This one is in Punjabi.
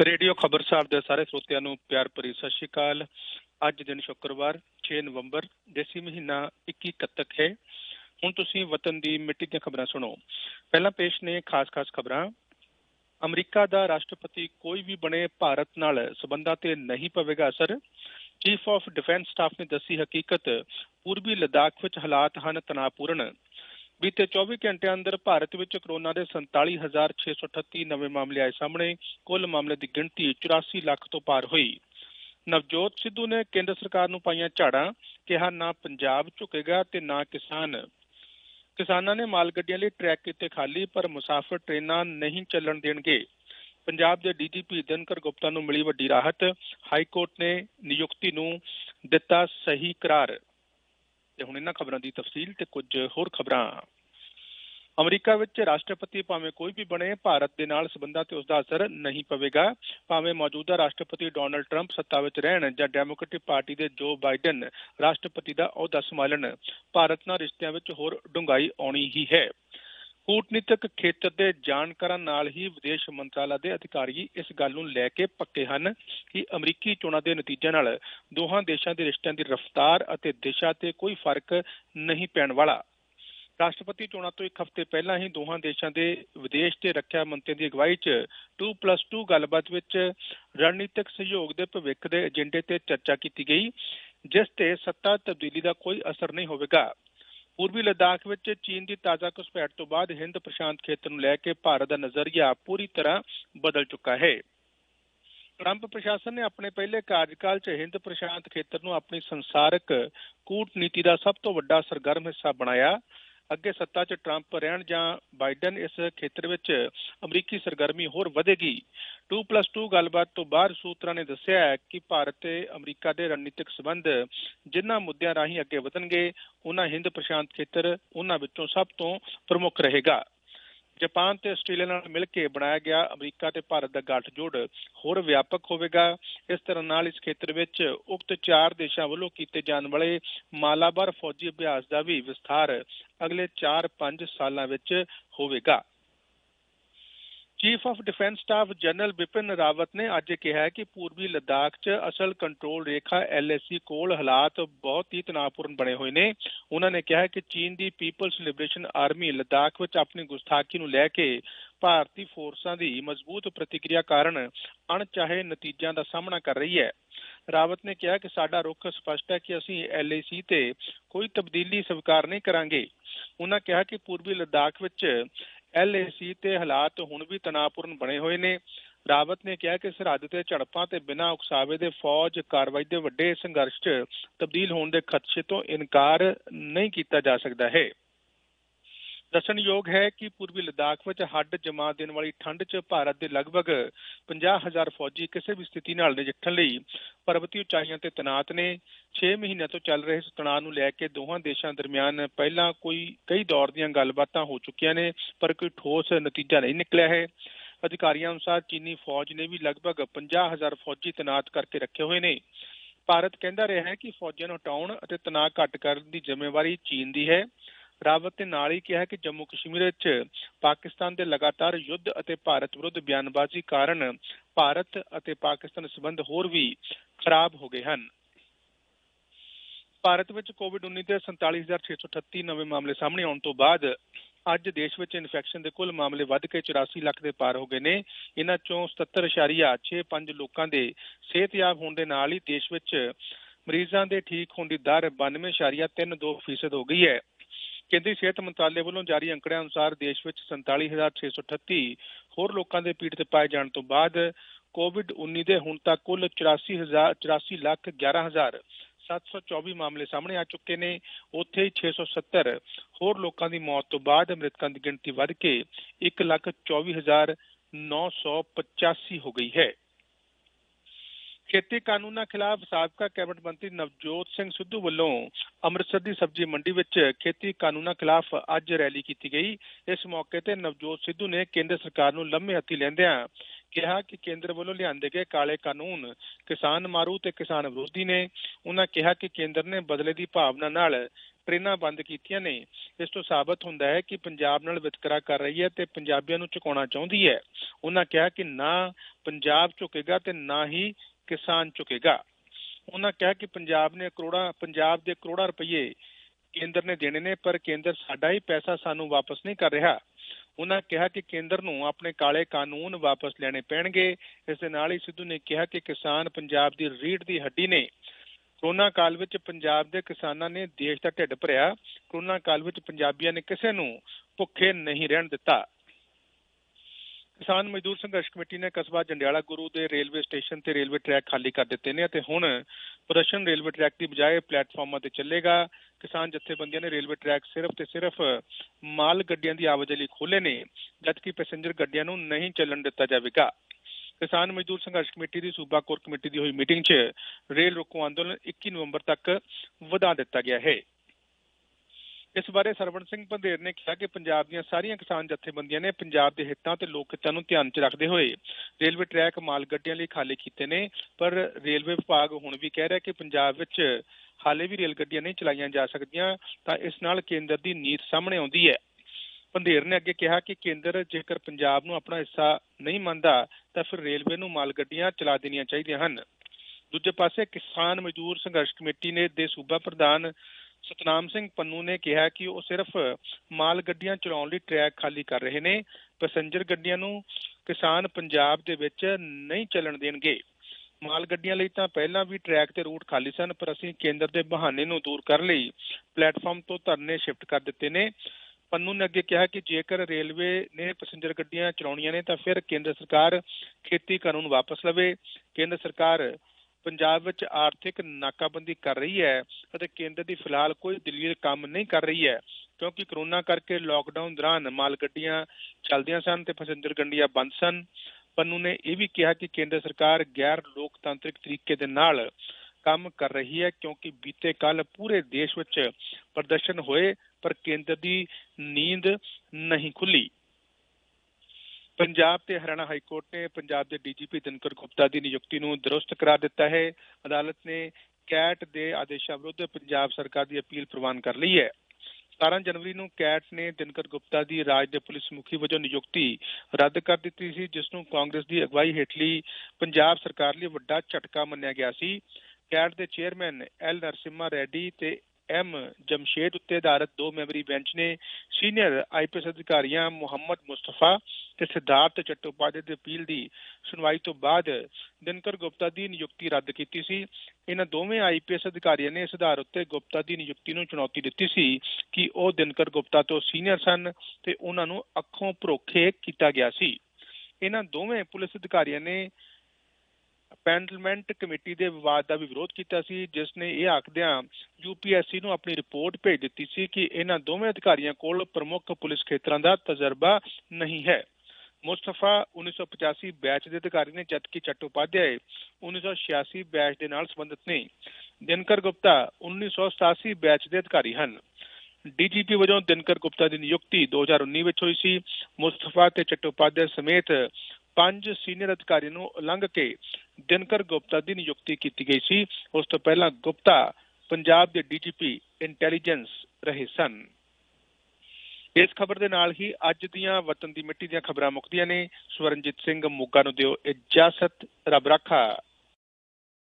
ਰੇਡੀਓ ਖਬਰਸਾਰ ਦੇ ਸਾਰੇ ਸਰੋਤਿਆਂ ਨੂੰ ਪਿਆਰ ਭਰੀ ਸਤਿ ਸ਼੍ਰੀ ਅਕਾਲ। ਅੱਜ ਦਿਨ ਸ਼ੁੱਕਰਵਾਰ 6 ਨਵੰਬਰ, ਦੇਸੀ ਮਹੀਨਾ 21 ਕੱਤਕ ਹੈ। ਹੁਣ ਤੁਸੀਂ ਵਤਨ ਦੀ ਮਿੱਟੀ ਦੀਆਂ ਖਬਰਾਂ ਸੁਣੋ। ਪਹਿਲਾਂ ਪੇਸ਼ ਨੇ ਖਾਸ-ਖਾਸ ਖਬਰਾਂ। ਅਮਰੀਕਾ ਦਾ ਰਾਸ਼ਟਰਪਤੀ ਕੋਈ ਵੀ ਬਣੇ ਭਾਰਤ ਨਾਲ ਸਬੰਧਾਂ ਤੇ ਨਹੀਂ ਪਵੇਗਾ ਅਸਰ। ਚੀਫ ਆਫ ਡਿਫੈਂਸ ਸਟਾਫ ਨੇ ਦੱਸੀ ਹਕੀਕਤ, ਪੂਰਬੀ ਲਦਾਖ ਵਿੱਚ ਹਾਲਾਤ ਹਨ ਤਣਾਅਪੂਰਨ। ਬੀਤੇ 24 ਘੰਟਿਆਂ ਅੰਦਰ ਭਾਰਤ ਵਿੱਚ ਕੋਰੋਨਾ ਦੇ 47638 ਨਵੇਂ ਮਾਮਲੇ ਆਏ ਸਾਹਮਣੇ। ਕੁੱਲ ਮਾਮਲੇ ਦੀ ਗਿਣਤੀ 84 ਲੱਖ ਤੋਂ ਪਾਰ ਹੋਈ। ਨਵਜੋਤ ਸਿੱਧੂ ਨੇ ਕੇਂਦਰ ਸਰਕਾਰ ਨੂੰ ਪਾਈਆਂ ਝਾੜਾਂ, ਕਿਹਾ ਨਾ ਪੰਜਾਬ ਝੁਕੇਗਾ ਤੇ ਨਾ ਕਿਸਾਨ। ਕਿਸਾਨਾਂ ਨੇ ਮਾਲ ਗੱਡੀਆਂ ਲਈ ਟਰੈਕ ਕੀਤੇ ਖਾਲੀ, ਪਰ ਮੁਸਾਫਰ ਟ੍ਰੇਨਾਂ ਨਹੀਂ ਚੱਲਣ ਦੇਣਗੇ। ਪੰਜਾਬ ਦੇ ਡੀਜੀਪੀ ਦਿਨਕਰ ਗੁਪਤਾ ਨੂੰ ਮਿਲੀ ਵੱਡੀ ਰਾਹਤ। ਹਾਈ ਕੋਰਟ ਨੇ ਨਿਯੁਕਤੀ ਨੂੰ ਦਿੱਤਾ ਸਹੀ ਕਰਾਰ। ਤੇ ਹੁਣ ਇਹਨਾਂ ਖਬਰਾਂ ਦੀ ਤਫਸੀਲ ਤੇ ਕੁਝ ਹੋਰ ਖਬਰਾਂ। ਅਮਰੀਕਾ ਵਿੱਚ ਰਾਸ਼ਟਰਪਤੀ ਭਾਵੇਂ ਕੋਈ ਵੀ ਬਣੇ, ਭਾਰਤ ਦੇ ਨਾਲ ਸਬੰਧਾਂ ਤੇ ਉਸ ਦਾ ਅਸਰ ਨਹੀਂ ਪਵੇਗਾ। ਭਾਵੇਂ ਮੌਜੂਦਾ ਰਾਸ਼ਟਰਪਤੀ ਡੋਨਲਡ ਟਰੰਪ ਸੱਤਾ ਵਿੱਚ ਰਹਿਣ ਜਾਂ ਡੈਮੋਕ੍ਰੈਟਿਕ ਪਾਰਟੀ ਦੇ ਜੋ ਬਾਈਡਨ ਰਾਸ਼ਟਰਪਤੀ ਦਾ ਅਹੁਦਾ ਸੰਭਾਲਣ, ਭਾਰਤ ਨਾਲ ਰਿਸ਼ਤਿਆਂ ਵਿੱਚ ਹੋਰ ਡੂੰਘਾਈ ਆਉਣੀ ਹੀ ਹੈ। ਕੂਟਨੀਤਿਕ ਖੇਤਰ ਦੇ ਜਾਣਕਾਰਾਂ ਨਾਲ ਹੀ ਵਿਦੇਸ਼ ਮੰਤਰਾਲਾ ਦੇ ਅਧਿਕਾਰੀ ਇਸ ਗੱਲ ਨੂੰ ਲੈ ਕੇ ਪੱਕੇ ਹਨ ਕਿ ਅਮਰੀਕੀ ਚੋਣਾਂ ਦੇ ਨਤੀਜਿਆਂ ਨਾਲ ਦੋਹਾਂ ਦੇਸ਼ਾਂ ਦੇ ਰਿਸ਼ਤਿਆਂ ਦੀ ਰਫ਼ਤਾਰ ਅਤੇ ਦਿਸ਼ਾ ਤੇ ਕੋਈ ਫ਼ਰਕ ਨਹੀਂ ਪੈਣ ਵਾਲਾ। ਰਾਸ਼ਟਰਪਤੀ ਚੋਣਾਂ ਤੋਂ ਇੱਕ ਹਫ਼ਤੇ ਪਹਿਲਾਂ ਹੀ ਦੋਹਾਂ ਦੇਸ਼ਾਂ ਦੇ ਵਿਦੇਸ਼ ਤੇ ਰੱਖਿਆ ਮੰਤਰੀਆਂ ਦੀ ਅਗਵਾਈ 'ਚ 2+2 ਗੱਲਬਾਤ ਵਿੱਚ ਰਣਨੀਤਿਕ ਸਹਿਯੋਗ ਦੇ ਭਵਿੱਖ ਦੇ ਏਜੰਡੇ ਤੇ ਚਰਚਾ ਕੀਤੀ ਗਈ, ਜਿਸ ਤੇ ਸੱਤਾ ਤਬਦੀਲੀ ਦਾ ਕੋਈ ਅਸਰ ਨਹੀਂ ਹੋਵੇਗਾ। ਪੂਰਬੀ ਲਦਾਖ ਵਿੱਚ ਚੀਨ ਦੀ ਤਾਜ਼ਾ ਘੁਸਪੈਠ ਤੋਂ ਬਾਅਦ ਹਿੰਦ ਪ੍ਰਸ਼ਾਂਤ ਖੇਤਰ ਨੂੰ ਲੈ ਕੇ ਭਾਰਤ ਦਾ ਨਜ਼ਰੀਆ ਪੂਰੀ ਤਰ੍ਹਾਂ ਬਦਲ ਚੁੱਕਾ ਹੈ। ਟਰੰਪ ਪ੍ਰਸ਼ਾਸਨ ਨੇ ਆਪਣੇ ਪਹਿਲੇ ਕਾਰਜਕਾਲ 'ਚ ਹਿੰਦ ਪ੍ਰਸ਼ਾਂਤ ਖੇਤਰ ਨੂੰ ਆਪਣੀ ਸੰਸਾਰਕ ਕੂਟਨੀਤੀ ਦਾ ਸਭ ਤੋਂ ਵੱਡਾ ਸਰਗਰਮ ਹਿੱਸਾ ਬਣਾਇਆ। ਅੱਗੇ ਸੱਤਾ 'ਚ ਟਰੰਪ ਰਹਿਣ ਜਾਂ ਬਾਈਡਨ ਇਸ ਖੇਤਰ ਵਿੱਚ ਅਮਰੀਕੀ ਸਰਗਰਮੀ ਹੋਰ ਵਧੇਗੀ। 2+2 ਗੱਲਬਾਤ ਤੋਂ ਬਾਅਦ ਸੂਤਰਾਂ ਨੇ ਦੱਸਿਆ ਹੈ ਕਿ ਭਾਰਤ ਤੇ ਅਮਰੀਕਾ ਦੇ ਰਣਨੀਤਿਕ ਸਬੰਧ ਜਿਨ੍ਹਾਂ ਮੁੱਦਿਆਂ ਰਾਹੀਂ ਅੱਗੇ ਵਧਣਗੇ, ਉਹਨਾਂ ਹਿੰਦ ਪ੍ਰਸ਼ਾਂਤ ਖੇਤਰ ਉਹਨਾਂ ਵਿੱਚੋਂ ਸਭ ਤੋਂ ਪ੍ਰਮੁੱਖ ਰਹੇਗਾ। ਜਾਪਾਨ ਤੇ ਆਸਟ੍ਰੇਲੀਆ ਨਾਲ ਮਿਲ ਕੇ ਬਣਾਇਆ ਗਿਆ ਅਮਰੀਕਾ ਤੇ ਭਾਰਤ ਦਾ ਗੱਠਜੋੜ ਹੋਰ ਵਿਆਪਕ ਹੋਵੇਗਾ। ਇਸ ਤਰ੍ਹਾਂ ਨਾਲ ਇਸ ਖੇਤਰ ਵਿੱਚ ਉਕਤ ਚਾਰ ਦੇਸ਼ਾਂ ਵੱਲੋਂ ਕੀਤੇ ਜਾਣ ਵਾਲੇ ਮਾਲਾਬਾਰ ਫੌਜੀ ਅਭਿਆਸ ਦਾ ਵੀ ਵਿਸਥਾਰ ਅਗਲੇ 4-5 ਸਾਲਾਂ ਵਿੱਚ ਹੋਵੇਗਾ। Chief of defence staff general Bipin Rawat ਨੇ ਅੱਜ ਕਿਹਾ ਕਿ ਪੂਰਬੀ ਲਦਾਖ 'ਚ ਅਸਲ ਕੰਟਰੋਲ ਰੇਖਾ ਐਲਏਸੀ ਕੋਲ ਹਾਲਾਤ ਬਹੁਤ ਹੀ ਤਣਾਅਪੂਰਨ ਬਣੇ ਹੋਏ ਨੇ। ਉਹਨਾਂ ਨੇ ਕਿਹਾ ਕਿ ਚੀਨ ਦੀ ਪੀਪਲਸ ਲਿਬਰੇਸ਼ਨ ਆਰਮੀ ਲਦਾਖ ਵਿੱਚ ਆਪਣੀ ਗੁਸਤਾਖੀ ਨੂੰ ਲੈ ਕੇ ਭਾਰਤੀ ਫੋਰਸਾਂ ਦੀ ਮਜ਼ਬੂਤ ਪ੍ਰਤੀਕਿਰਿਆ ਕਾਰਨ ਅਣਚਾਹੇ ਨਤੀਜਿਆਂ ਦਾ ਸਾਹਮਣਾ ਕਰ ਰਹੀ ਹੈ। ਰਾਵਤ ਨੇ ਕਿਹਾ ਕਿ ਸਾਡਾ ਰੁਖ ਸਪਸ਼ਟ ਹੈ ਕਿ ਅਸੀਂ ਐਲਏਸੀ ਤੇ ਕੋਈ ਤਬਦੀਲੀ ਸਵੀਕਾਰ ਨਹੀਂ ਕਰਾਂਗੇ। ਉਹਨਾਂ ਕਿਹਾ ਕਿ ਪੂਰਬੀ ਲਦਾਖ ਵਿੱਚ ਐਲਏਸੀ ਤੇ ਹਾਲਾਤ ਹੁਣ ਵੀ ਤਣਾਅਪੂਰਨ ਬਣੇ ਹੋਏ ਨੇ। ਰਾਵਤ ਨੇ ਕਿਹਾ ਕਿ ਸਰਹੱਦ ਤੇ ਝੜਪਾਂ ਤੇ ਬਿਨਾਂ ਉਕਸਾਵੇ ਦੇ ਫੌਜ ਕਾਰਵਾਈ ਦੇ ਵੱਡੇ ਸੰਘਰਸ਼ 'ਚ ਤਬਦੀਲ ਹੋਣ ਦੇ ਖਦਸ਼ੇ ਤੋਂ ਇਨਕਾਰ ਨਹੀਂ ਕੀਤਾ ਜਾ ਸਕਦਾ ਹੈ। ਦੱਸਣਯੋਗ ਹੈ ਕਿ ਪੂਰਬੀ ਲਦਾਖ ਵਿੱਚ ਹੱਡ ਜਮਾ ਦੇਣ ਵਾਲੀ ਠੰਡ 'ਚ ਭਾਰਤ ਦੇ ਲਗਭਗ 50000 ਫੌਜੀ ਕਿਸੇ ਵੀ ਸਥਿਤੀ ਨਾਲ ਨਜਿੱਠਣ ਲਈ ਪਰਬਤੀ ਉਚਾਈਆਂ ਤੇ ਤਨਾਤ ਨੇ। 6 ਮਹੀਨਿਆਂ ਤੋਂ ਚੱਲ ਰਹੇ ਇਸ ਤਣਾਅ ਨੂੰ ਲੈ ਕੇ ਦੋਹਾਂ ਦੇਸ਼ਾਂ ਦਰਮਿਆਨ ਪਹਿਲਾਂ ਕੋਈ, ਕਈ ਦੌਰ ਦੀਆਂ ਗੱਲਬਾਤਾਂ ਹੋ ਚੁੱਕੀਆਂ ਨੇ, ਪਰ ਕੋਈ ਠੋਸ ਨਤੀਜਾ ਨਹੀਂ ਨਿਕਲਿਆ ਹੈ। ਅਧਿਕਾਰੀਆਂ ਅਨੁਸਾਰ ਚੀਨੀ ਫੌਜ ਨੇ ਵੀ ਲਗਭਗ 50000 ਫੌਜੀ ਤਨਾਤ ਕਰਕੇ ਰੱਖੇ ਹੋਏ ਨੇ। ਭਾਰਤ ਕਹਿੰਦਾ ਰਿਹਾ ਹੈ ਕਿ ਫੌਜਾਂ ਨੂੰ ਹਟਾਉਣ ਅਤੇ ਤਣਾਅ ਘੱਟ ਕਰਨ ਦੀ ਜ਼ਿੰਮੇਵਾਰੀ ਚੀਨ ਦੀ ਹੈ। ਰਾਵਤ ਨੇ ਨਾਲ ਹੀ ਕਿਹਾ ਕਿ ਜੰਮੂ ਕਸ਼ਮੀਰ ਵਿੱਚ ਪਾਕਿਸਤਾਨ ਦੇ ਲਗਾਤਾਰ ਯੁੱਧ ਅਤੇ ਭਾਰਤ ਵਿਰੁੱਧ ਬਿਆਨਬਾਜ਼ੀ ਕਾਰਨ ਭਾਰਤ ਅਤੇ ਪਾਕਿਸਤਾਨ ਸਬੰਧ ਹੋਰ ਵੀ ਖਰਾਬ ਹੋ ਗਏ ਹਨ। ਭਾਰਤ ਵਿੱਚ ਕੋਵਿਡ-19 ਦੇ 47638 ਨਵੇਂ ਮਾਮਲੇ ਸਾਹਮਣੇ ਆਉਣ ਤੋਂ ਬਾਅਦ ਅੱਜ ਦੇਸ਼ ਵਿੱਚ ਇਨਫੈਕਸ਼ਨ ਦੇ ਕੁੱਲ ਮਾਮਲੇ ਵੱਧ ਕੇ 84 ਲੱਖ ਦੇ ਪਾਰ ਹੋ ਗਏ ਨੇ। ਇਹਨਾਂ ਚੋਂ 77.65 ਲੋਕਾਂ ਦੇ ਸਿਹਤਯਾਬ ਹੋਣ ਦੇ ਨਾਲ ਹੀ ਦੇਸ਼ ਵਿੱਚ ਮਰੀਜ਼ਾਂ ਦੇ ਠੀਕ ਹੋਣ ਦੀ ਦਰ 92.32% ਹੋ ਗਈ ਹੈ। ਕੇਂਦਰੀ ਸਿਹਤ ਮੰਤਰਾਲੇ ਵੱਲੋਂ ਜਾਰੀ ਅੰਕੜਿਆਂ ਅਨੁਸਾਰ ਦੇਸ਼ ਵਿੱਚ 47638 ਹੋਰ ਲੋਕਾਂ ਦੇ ਪੀੜ ਤੇ ਪਾਏ ਜਾਣ ਤੋਂ ਬਾਅਦ ਕੋਵਿਡ-19 ਦੇ ਹੁਣ ਤੱਕ ਕੁੱਲ 84000 84 ਲੱਖ 11000 724 ਮਾਮਲੇ ਸਾਹਮਣੇ ਆ ਚੁੱਕੇ ਨੇ। ਉੱਥੇ ਹੀ 670 ਹੋਰ ਲੋਕਾਂ ਦੀ ਮੌਤ ਤੋਂ ਬਾਅਦ ਮ੍ਰਿਤਕਾਂ ਦੀ ਗਿਣਤੀ ਵੱਧ ਕੇ 124985 ਹੋ ਗਈ ਹੈ। ਖੇਤੀ ਕਾਨੂੰਨਾਂ ਖਿਲਾਫ ਸਾਬਕਾ ਕੈਬਨਿਟ ਮੰਤਰੀ ਨਵਜੋਤ ਸਿੰਘ ਸਿੱਧੂ ਵੱਲੋਂ ਅੰਮ੍ਰਿਤਸਰ ਦੀ ਸਬਜ਼ੀ ਮੰਡੀ ਵਿੱਚ ਖੇਤੀ ਕਾਨੂੰਨਾਂ ਖਿਲਾਫ ਅੱਜ ਰੈਲੀ ਕੀਤੀ ਗਈ। ਇਸ ਮੌਕੇ ਤੇ ਨਵਜੋਤ ਸਿੱਧੂ ਨੇ ਕੇਂਦਰ ਸਰਕਾਰ ਨੂੰ ਲੰਮੇ ਹੱਥੀ ਲੈਂਦਿਆਂ ਕਿਹਾ ਕਿ ਕੇਂਦਰ ਵੱਲੋਂ ਲਿਆਂਦੇ ਗਏ ਕਾਲੇ ਕਾਨੂੰਨ ਕਿਸਾਨ ਮਾਰੂ ਤੇ ਕਿਸਾਨ ਵਿਰੋਧੀ ਨੇ। ਉਹਨਾਂ ਕਿਹਾ ਕਿ ਕੇਂਦਰ ਨੇ ਬਦਲੇ ਦੀ ਭਾਵਨਾ ਨਾਲ ਟ੍ਰੇਨਾਂ ਬੰਦ ਕੀਤੀਆਂ ਨੇ। ਇਸ ਤੋਂ ਸਾਬਤ ਹੁੰਦਾ ਹੈ ਕਿ ਪੰਜਾਬ ਨਾਲ ਵਿਤਕਰਾ ਕਰ ਰਹੀ ਹੈ ਤੇ ਪੰਜਾਬੀਆਂ ਨੂੰ ਝੁਕਾਉਣਾ ਚਾਹੁੰਦੀ ਹੈ। ਉਹਨਾਂ ਕਿਹਾ ਕਿ ਨਾ ਪੰਜਾਬ ਝੁਕੇਗਾ ਤੇ ਨਾ ਹੀ ਕਿਸਾਨ ਝੁਕੇਗਾ। ਉਹਨਾਂ ਕਿਹਾ ਕਿ ਪੰਜਾਬ ਨੇ ਕਰੋੜਾਂ, ਪੰਜਾਬ ਦੇ ਕਰੋੜਾਂ ਰੁਪਏ ਕੇਂਦਰ ਨੇ ਦੇਣੇ ਨੇ, ਪਰ ਕੇਂਦਰ ਸਾਡਾ ਹੀ ਪੈਸਾ ਸਾਨੂੰ ਵਾਪਸ ਨਹੀਂ ਕਰ ਰਿਹਾ। ਉਹਨਾਂ ਕਿਹਾ ਕਿ ਕੇਂਦਰ ਨੂੰ ਆਪਣੇ ਕਾਲੇ ਕਾਨੂੰਨ ਵਾਪਸ ਲੈਣੇ ਪੈਣਗੇ। ਇਸ ਦੇ ਨਾਲ ਹੀ ਸਿੱਧੂ ਨੇ ਕਿਹਾ ਕਿ ਕਿਸਾਨ ਪੰਜਾਬ ਦੀ ਰੀੜ ਦੀ ਹੱਡੀ ਨੇ। ਕਰੋਨਾ ਕਾਲ ਵਿੱਚ ਪੰਜਾਬ ਦੇ ਕਿਸਾਨਾਂ ਨੇ ਦੇਸ਼ ਦਾ ਢਿੱਡ ਭਰਿਆ। ਕਰੋਨਾ ਕਾਲ ਵਿੱਚ ਪੰਜਾਬੀਆਂ ਨੇ ਕਿਸੇ ਨੂੰ ਭੁੱਖੇ ਨਹੀਂ ਰਹਿਣ ਦਿੱਤਾ। ਕਿਸਾਨ ਮਜ਼ਦੂਰ ਸੰਘਰਸ਼ ਕਮੇਟੀ ਨੇ ਕਸਬਾ ਜੰਡਿਆਲਾ ਗੁਰੂ ਦੇ ਰੇਲਵੇ ਸਟੇਸ਼ਨ ਤੇ ਰੇਲਵੇ ਟਰੈਕ ਖਾਲੀ ਕਰ ਦਿੱਤੇ ਨੇ ਅਤੇ ਹੁਣ ਪ੍ਰਦਰਸ਼ਨ ਰੇਲਵੇ ਟਰੈਕ ਦੀ ਬਜਾਏ ਪਲੇਟਫਾਰਮਾਂ ਤੇ ਚੱਲੇਗਾ। ਕਿਸਾਨ ਜਥੇਬੰਦੀਆਂ ਨੇ ਰੇਲਵੇ ਟਰੈਕ ਸਿਰਫ ਤੇ ਸਿਰਫ ਮਾਲ ਗੱਡੀਆਂ ਦੀ ਆਵਾਜਾਈ ਲਈ ਖੋਲੇ ਨੇ, ਜਦਕਿ ਪੈਸੇਂਜਰ ਗੱਡੀਆਂ ਨੂੰ ਨਹੀਂ ਚੱਲਣ ਦਿੱਤਾ ਜਾਵੇਗਾ। ਕਿਸਾਨ ਮਜ਼ਦੂਰ ਸੰਘਰਸ਼ ਕਮੇਟੀ ਦੀ ਸੂਬਾ ਕੋਰ ਕਮੇਟੀ ਦੀ ਹੋਈ ਮੀਟਿੰਗ 'ਚ ਰੇਲ ਰੋਕੋ ਅੰਦੋਲਨ 21 ਨਵੰਬਰ ਤੱਕ ਵਧਾ ਦਿੱਤਾ ਗਿਆ ਹੈ। ਇਸ ਬਾਰੇ ਸਰਵਣ ਸਿੰਘ ਪੰਧੇਰ ਨੇ ਕਿਹਾ ਕਿ ਪੰਜਾਬ ਦੀਆਂ ਸਾਰੀਆਂ ਕਿਸਾਨ ਜਥੇਬੰਦੀਆਂ ਨੇ ਪੰਜਾਬ ਦੇ ਹਿੱਤਾਂ ਤੇ ਲੋਕ ਹਿੱਤਾਂ ਨੂੰ ਧਿਆਨ 'ਚ ਰੱਖਦੇ ਹੋਏ ਰੇਲਵੇ ਟਰੈਕ ਮਾਲ ਗੱਡੀਆਂ ਲਈ ਖਾਲੀ ਕੀਤੇ ਨੇ, ਪਰ ਰੇਲਵੇ ਵਿਭਾਗ ਹੁਣ ਵੀ ਕਹਿ ਰਿਹਾ ਕਿ ਪੰਜਾਬ ਵਿੱਚ ਹਾਲੇ ਵੀ ਰੇਲ ਗੱਡੀਆਂ ਨਹੀਂ ਚਲਾਈਆਂ ਜਾ ਸਕਦੀਆਂ, ਤਾਂ ਇਸ ਨਾਲ ਕੇਂਦਰ ਦੀ ਨੀਤ ਸਾਹਮਣੇ ਆਉਂਦੀ ਹੈ। ਪੰਧੇਰ ਨੇ ਅੱਗੇ ਕਿਹਾ ਕਿ ਕੇਂਦਰ ਜੇਕਰ ਪੰਜਾਬ ਨੂੰ ਆਪਣਾ ਹਿੱਸਾ ਨਹੀਂ ਮੰਨਦਾ, ਤਾਂ ਫਿਰ ਰੇਲਵੇ ਨੂੰ ਮਾਲ ਗੱਡੀਆਂ ਚਲਾ ਦੇਣੀਆਂ ਚਾਹੀਦੀਆਂ ਹਨ। ਦੂਜੇ ਪਾਸੇ ਕਿਸਾਨ ਮਜ਼ਦੂਰ ਸੰਘਰਸ਼ ਕਮੇਟੀ ਨੇ ਦੇ ਸੂਬਾ ਪ੍ਰਧਾਨ ਸਤਨਾਮ ਸਿੰਘ ਪੰਨੂ ਨੇ ਕਿਹਾ ਕਿ ਉਹ ਸਿਰਫ ਮਾਲ ਗੱਡੀਆਂ ਚਲਾਉਣ ਲਈ ਟਰੈਕ ਖਾਲੀ ਕਰ ਰਹੇ ਨੇ ਪੈਸੇਂਜਰ ਗੱਡੀਆਂ ਨੂੰ ਕਿਸਾਨ ਪੰਜਾਬ ਦੇ ਵਿੱਚ ਨਹੀਂ ਚੱਲਣ ਦੇਣਗੇ। ਮਾਲ ਗੱਡੀਆਂ ਲਈ ਤਾਂ ਪਹਿਲਾਂ ਵੀ ਟਰੈਕ ਤੇ ਰੂਟ ਖਾਲੀ ਸਨ, ਪਰ ਅਸੀਂ ਕੇਂਦਰ ਦੇ ਬਹਾਨੇ ਨੂੰ ਦੂਰ ਕਰਨ ਲਈ ਪਲੇਟਫਾਰਮ ਤੋਂ ਧਰਨੇ ਸ਼ਿਫਟ ਕਰ ਦਿੱਤੇ ਨੇ। ਪੰਨੂ ਨੇ ਅੱਗੇ ਕਿਹਾ ਕਿ ਜੇਕਰ ਰੇਲਵੇ ਨੇ ਪੈਸੇਂਜਰ ਗੱਡੀਆਂ ਚਲਾਉਣੀਆਂ ਨੇ ਤਾਂ ਫਿਰ ਕੇਂਦਰ ਸਰਕਾਰ ਖੇਤੀ ਕਾਨੂੰਨ ਵਾਪਸ ਲਵੇ। ਕੇਂਦਰ ਸਰਕਾਰ ਪੰਜਾਬ ਵਿੱਚ ਆਰਥਿਕ ਨਾਕਾਬੰਦੀ ਕਰ ਰਹੀ ਹੈ ਅਤੇ ਕੇਂਦਰ ਦੀ ਫਿਲਹਾਲ ਕੋਈ ਦਲੀਲ ਕੰਮ ਨਹੀਂ ਕਰ ਰਹੀ ਹੈ, ਕਿਉਂਕਿ ਕਰੋਨਾ ਕਰਕੇ ਲਾਕਡਾਊਨ ਦੌਰਾਨ ਮਾਲ ਗੱਡੀਆਂ ਚੱਲਦੀਆਂ ਸਨ ਤੇ ਪੈਸੇਂਜਰ ਗੱਡੀਆਂ ਬੰਦ ਸਨ। ਪੰਨੂ ਨੇ ਇਹ ਵੀ ਕਿਹਾ ਕਿ ਕੇਂਦਰ ਸਰਕਾਰ ਗੈਰ ਲੋਕਤਾਂਤਰਿਕ ਤਰੀਕੇ ਦੇ ਨਾਲ ਕੰਮ ਕਰ ਰਹੀ ਹੈ, ਕਿਉਂਕਿ ਬੀਤੇ ਕੱਲ ਪੂਰੇ ਦੇਸ਼ ਵਿੱਚ ਪ੍ਰਦਰਸ਼ਨ ਹੋਏ, ਪਰ ਕੇਂਦਰ ਦੀ ਨੀਂਦ ਨਹੀਂ ਖੁੱਲੀ। ਪੰਜਾਬ ਤੇ ਹਰਿਆਣਾ ਹਾਈ ਕੋਰਟ ਨੇ ਪੰਜਾਬ ਦੇ ਡੀਜੀਪੀ ਦਿਨਕਰ ਗੁਪਤਾ ਦੀ ਨਿਯੁਕਤੀ ਨੂੰ ਦਰੁਸਤ ਕਰਾਰ ਦਿੱਤਾ ਹੈ। ਅਦਾਲਤ ਨੇ ਕੈਟ ਦੇ ਆਦੇਸ਼ਾਂ ਵਿਰੁੱਧ ਪੰਜਾਬ ਸਰਕਾਰ ਦੀ ਅਪੀਲ ਪ੍ਰਵਾਨ ਕਰ ਲਈ ਹੈ। 17 ਜਨਵਰੀ ਨੂੰ ਕੈਟ ਨੇ ਦਿਨਕਰ ਗੁਪਤਾ ਦੀ ਰਾਜ ਦੇ ਪੁਲਿਸ ਮੁਖੀ ਵਜੋਂ ਨਿਯੁਕਤੀ ਰੱਦ ਕਰ ਦਿੱਤੀ ਸੀ, ਜਿਸ ਨੂੰ ਕਾਂਗਰਸ ਦੀ ਅਗਵਾਈ ਹੇਠਲੀ ਪੰਜਾਬ ਸਰਕਾਰ ਲਈ ਵੱਡਾ ਝਟਕਾ ਮੰਨਿਆ ਗਿਆ ਸੀ। ਕੈਟ ਦੇ ਚੇਅਰਮੈਨ ਐਲ ਨਰਸਿਮਾ ਰੈਡੀ ਤੇ ਐਮ ਜਮਸ਼ੇਦ ਉੱਤੇ ਆਧਾਰਿਤ ਦੋ ਮੈਂਬਰੀ ਬੈਂਚ ਨੇ ਸੀਨੀਅਰ ਆਈਪੀਐਸ ਅਧਿਕਾਰੀਆਂ ਮੁਹੰਮਦ ਮੁਸਤਫਾ ਤੇ ਸਿਧਾਰਥ ਚੱਟੋਪਾਧਿਆਏ ਦੀ ਅਪੀਲ ਦੀ ਸੁਣਵਾਈ ਤੋਂ ਬਾਅਦ ਦਿਨਕਰ ਗੁਪਤਾ ਦੀ ਨਿਯੁਕਤੀ ਰੱਦ ਕੀਤੀ ਸੀ। ਇਹਨਾਂ ਦੋਵੇਂ ਆਈਪੀਐਸ ਅਧਿਕਾਰੀਆਂ ਨੇ ਇਸ ਆਧਾਰ ਉੱਤੇ ਗੁਪਤਾ ਦੀ ਨਿਯੁਕਤੀ ਨੂੰ ਚੁਣੌਤੀ ਦਿੱਤੀ ਸੀ ਕਿ ਉਹ ਦਿਨਕਰ ਗੁਪਤਾ ਤੋਂ ਸੀਨੀਅਰ ਸਨ ਤੇ ਉਹਨਾਂ ਨੂੰ ਅੱਖੋਂ ਭਰੋਖੇ ਕੀਤਾ ਗਿਆ ਸੀ। ਇਹਨਾਂ ਦੋਵੇਂ ਪੁਲਿਸ ਅਧਿਕਾਰੀਆਂ ਨੇ ਪੈਨਲਮੈਂਟ ਕਮੇਟੀ ਦੇ ਵਿਵਾਦ ਦਾ ਵੀ ਵਿਰੋਧ ਕੀਤਾ ਸੀ, ਜਿਸ ਨੇ ਇਹ ਆਖਦਿਆਂ ਯੂਪੀਐਸਸੀ ਨੂੰ ਆਪਣੀ ਰਿਪੋਰਟ ਭੇਜ ਦਿੱਤੀ ਸੀ ਕਿ ਇਹਨਾਂ ਦੋਵੇਂ ਅਧਿਕਾਰੀਆਂ ਕੋਲ ਪ੍ਰਮੁੱਖ ਪੁਲਿਸ ਖੇਤਰਾਂ ਦਾ ਤਜਰਬਾ ਨਹੀਂ ਹੈ। ਮੁਸਤਫਾ 1985 ਬੈਚ ਦੇ ਅਧਿਕਾਰੀ ਨੇ ਜਦਕਿ ਚੱਟੋਪਾਧਿਆਏ 1986 ਬੈਚ ਦੇ ਨਾਲ ਸੰਬੰਧਿਤ ਨੇ, ਦਿਨਕਰ ਗੁਪਤਾ 1987 ਬੈਚ ਦੇ ਅਧਿਕਾਰੀ ਹਨ। ਡੀਜੀਪੀ ਵਜੋਂ ਦਿਨਕਰ ਗੁਪਤਾ ਦੀ ਨਿਯੁਕਤੀ 2019 ਵਿੱਚ ਹੋਈ ਸੀ। ਮੁਸਤਫਾ ਤੇ ਚੱਟੋਪਾਧਿਆਏ ਸਮੇਤ ਪੰਜ ਸੀਨੀਅਰ ਅਧਿਕਾਰੀਆਂ ਨੂੰ ਉਲੰਘ ਕੇ ਦਿਨਕਰ ਗੁਪਤਾ ਦੀ ਨਿਯੁਕਤੀ ਕੀਤੀ ਗਈ ਸੀ। ਉਸ ਤੋਂ ਪਹਿਲਾਂ ਗੁਪਤਾ ਪੰਜਾਬ ਦੇ ਡੀਜੀਪੀ ਇੰਟੈਲੀਜੈਂਸ ਰਹੇ ਸਨ। ਇਸ ਖਬਰ ਦੇ ਨਾਲ ਹੀ ਅੱਜ ਦੀਆਂ ਵਤਨ ਦੀ ਮਿੱਟੀ ਦੀਆਂ ਖਬਰਾਂ ਮੁੱਕਦੀਆਂ ਨੇ। ਸਵਰਨਜੀਤ ਸਿੰਘ ਮੋਗਾ ਨੂੰ ਦਿਓ ਇਜਾਜ਼ਤ। ਰੱਬ ਰੱਖਾ।